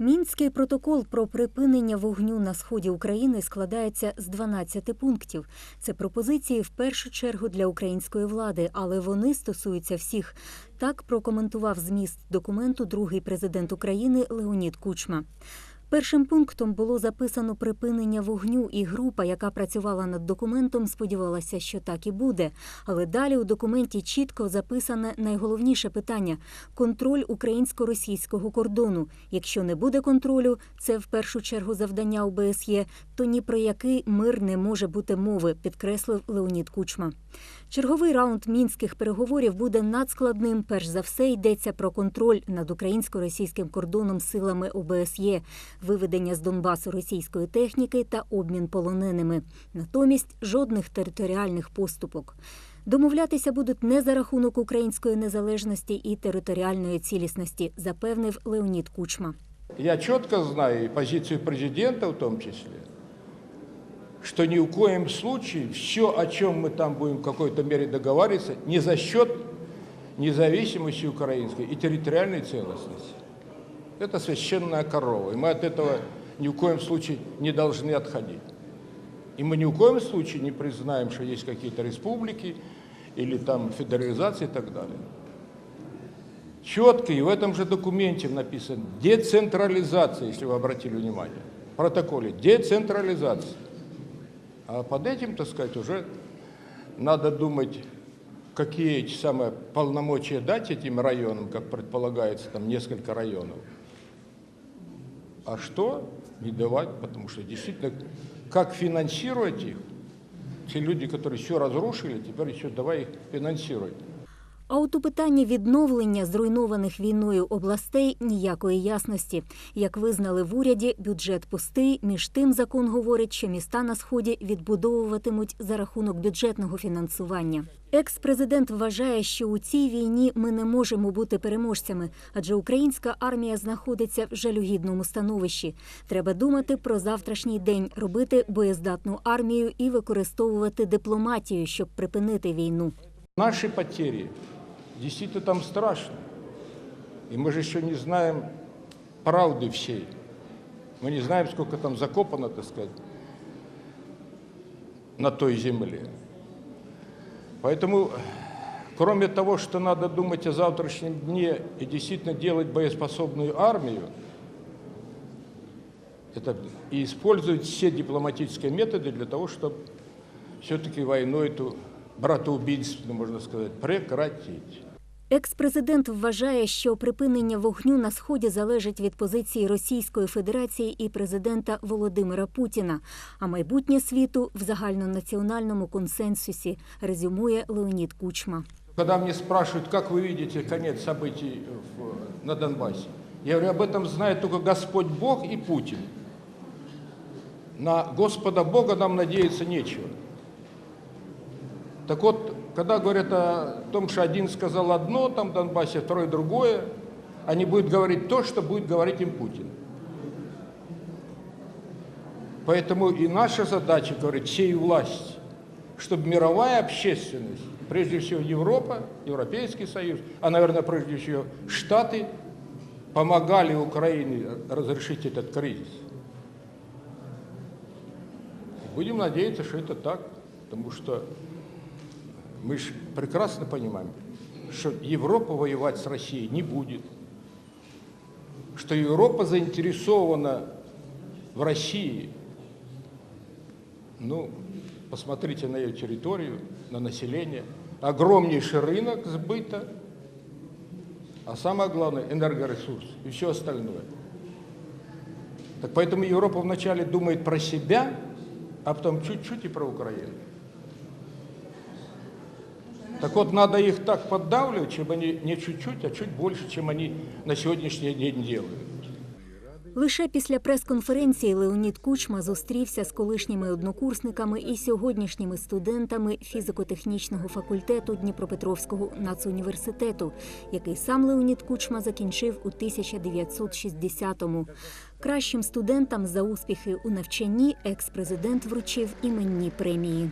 Мінський протокол про припинення вогню на сході України складається з 12 пунктів. Це пропозиції в першу чергу для української влади, але вони стосуються всіх. Так прокоментував зміст документу другий президент України Леонід Кучма. Першим пунктом було записано припинення вогню, і група, яка працювала над документом, сподівалася, що так і буде. Але далі у документі чітко записане найголовніше питання контроль українсько-російського кордону. Якщо не буде контролю, це в першу чергу завдання ОБСЄ, то ні про який мир не може бути мови, підкреслив Леонід Кучма. Черговий раунд мінських переговорів буде надскладним. Перш за все йдеться про контроль над українсько-російським кордоном силами ОБСЄ, виведення з Донбасу російської техніки та обмін полоненими. Натомість жодних територіальних поступок. Домовлятися будуть не за рахунок української незалежності і територіальної цілісності, запевнив Леонід Кучма. Я четко знаю и позицию президента в том числе, что ни в коем случае все, о чем мы там будем в какой-то мере договариваться, не за счет независимости украинской и территориальной целостности. Это священная корова, и мы от этого ни в коем случае не должны отходить. И мы ни в коем случае не признаем, что есть какие-то республики или там федерализация и так далее. Четко и в этом же документе написано децентрализация, если вы обратили внимание. В протоколе децентрализация. А под этим, так сказать, уже надо думать, какие эти самые полномочия дать этим районам, как предполагается, там несколько районов. А что не давать, потому что действительно, как финансировать их? Те люди, которые все разрушили, теперь еще давай их финансировать. А от у питанні відновлення зруйнованих війною областей ніякої ясності. Як визнали в уряді, бюджет пустий. Між тим закон говорить, що міста на сході відбудовуватимуть за рахунок бюджетного фінансування. Екс-президент вважає, що у цій війні ми не можемо бути переможцями, адже українська армія знаходиться в жалюгідному становищі. Треба думати про завтрашній день, робити боєздатну армію і використовувати дипломатію, щоб припинити війну. Наши потери действительно там страшно. И мы же еще не знаем правды всей. Мы не знаем, сколько там закопано, так сказать, на той земле. Поэтому, кроме того, что надо думать о завтрашнем дне и действительно делать боеспособную армию, это и использовать все дипломатические методы для того, чтобы все-таки войну эту братоубийственную, можно сказать, прекратить. Екс-президент вважає, що припинення вогню на сході залежить від позиції Російської Федерації і президента Володимира Путіна. А майбутнє світу в загальнонаціональному консенсусі резюмує Леонід Кучма. Когда мне спрашивают, как вы видите конец событий в- на Донбассе, я говорю, об этом знает только Господь Бог и Путин. На Господа Бога нам надеяться нечего. Так вот, когда говорят о том, что один сказал одно там в Донбассе, второй другое, они будут говорить то, что будет говорить им Путин. Поэтому и наша задача, говорит, всей власти, чтобы мировая общественность, прежде всего Европа, Европейский Союз, а, наверное, прежде всего Штаты, помогали Украине разрешить этот кризис. Будем надеяться, что это так, потому что мы же прекрасно понимаем, что Европа воевать с Россией не будет, что Европа заинтересована в России. Ну, посмотрите на ее территорию, на население. Огромнейший рынок сбыта, а самое главное – энергоресурс и все остальное. Так поэтому Европа вначале думает про себя, а потом чуть-чуть и про Украину. Так вот, надо их так поддавливать, чтобы они не чуть-чуть, а чуть больше, чем они на сегодняшний день делают. Лише після прес-конференції Леонід Кучма зустрівся з колишніми однокурсниками і сьогоднішніми студентами фізико-технічного факультету Дніпропетровського нацуніверситету, який сам Леонід Кучма закінчив у 1960-му. Кращим студентам за успіхи у навчанні екс-президент вручив іменні премії.